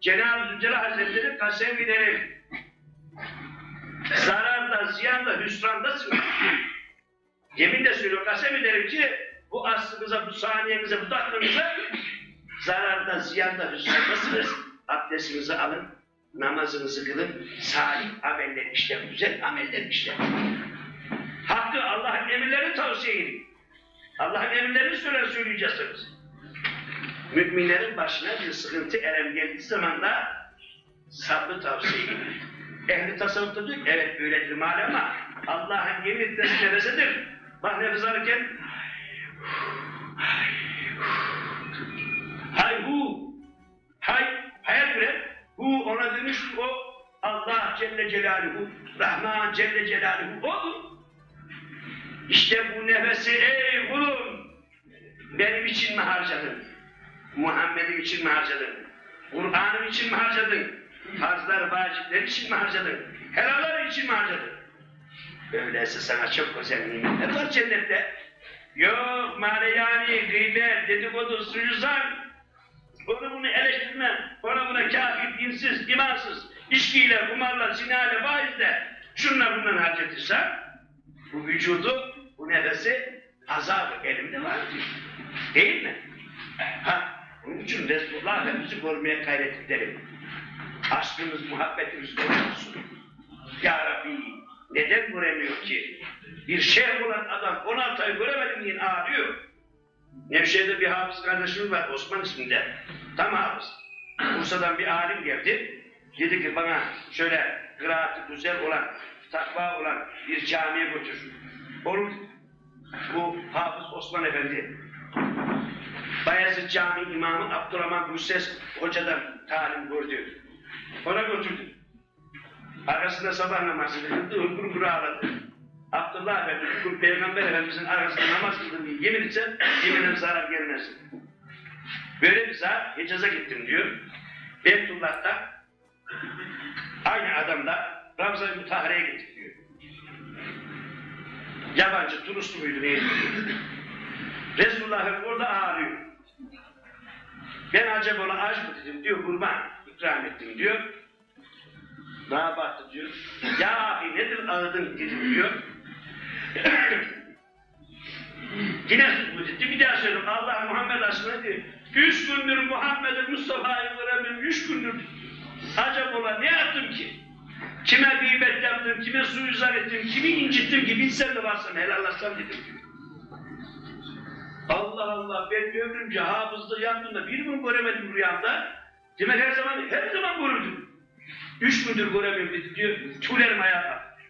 Cenab-ı Zülcelal Hazretleri kasem ederim. Zararda, ziyanda, hüsrandasın. Yeminle söylüyor, kasem ederim ki bu aslınıza, bu saniyenize, bu dakikanıza zararda, ziyanda, hüsrandasınız. Abdestinizi alın, namazınızı kılın, salih ameller işleyin, güzel ameller işleyin. Hakkı Allah'ın emirlerini tavsiye edin. Allah'ın emirlerini söyler söyleyeceksiniz. Müminlerin başına bir sıkıntı elem geldiği zaman da sabrı tavsiye edin. Ehli tasavvufta diyor ki, evet böyledir mal ama Allah'ın yemin etmesi nefesidir. Bak nefes alırken hay hu hay hayat üret hu ona dönüş o Allah Celle Celaluhu Rahman Celle Celaluhu odur. İşte bu nefesi ey kulum benim için mi harcadın? Muhammed'im için mi harcadın? Kur'an'ım için mi harcadın? Farzlar, vacipler için mi harcadın? Helaller için mi harcadın? Öyleyse sana çok güzel nimetler var cennette. Yok maleyani, gıybet, dedikodu, suyuzan. Onu bunu eleştirme. Ona buna kafir, dinsiz, imansız, içkiyle, kumarla, zinayla, faizle, şunla bundan harcatırsa bu vücudu, bu nefesi azabı elimde var. Değil mi? Onun için Resulullah Efendimiz'i korumaya gayret edelim. Aşkımız, muhabbetimiz olsun. Ya Rabbi, neden göremiyor ki? Bir şeyh olan adam 16 ay göremedim diye ağlıyor. Nevşehir'de bir hafız kardeşimiz var Osman isminde. Tam hafız. Bursa'dan bir alim geldi. Dedi ki bana şöyle kıraatı güzel olan, takva olan bir camiye götür. Olur. Bu hafız Osman Efendi. Bayezid Camii imamı Abdurrahman Gülses hocadan talim gördü. Ona götürdü. Arkasında sabah namazı kıldı, hırgür hırgür ağladı. Abdullah Efendi, Peygamber Efendimizin arkasında namaz kıldım diye yemin etse, yemine zarar gelmez. Böyle bir zat Hicaz'a gittim diyor. Beytullah'ta aynı adamla Ramza-i Mutahare'ye gittik diyor. Yabancı, turistli muydu neydi. Resulullah orada ağlıyor. Ben acaba ona aç mı dedim diyor, kurban ikram ettim diyor. Ne yaptı diyor. Ya abi nedir ağladın dedim diyor. Yine bu dedi. Bir daha söylüyorum. Allah Muhammed aşkına diyor. Üç gündür Muhammed'i Mustafa'yı göremiyorum. Üç gündür. Acaba ola ne yaptım ki? Kime gıybet yaptım, kime suizan ettim, kimi incittim ki bilsem de varsam helallaşsam dedim diyor. Allah Allah ben ömrümce hafızlığı yaptığımda bir gün göremedim rüyamda. Demek her zaman her zaman görürdüm. Üç gündür göremiyorum diyor. Tüylerim ayağa kalktı.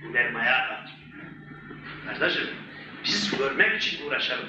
Tüylerim ayağa kalktı. Kardeşim biz görmek için uğraşalım.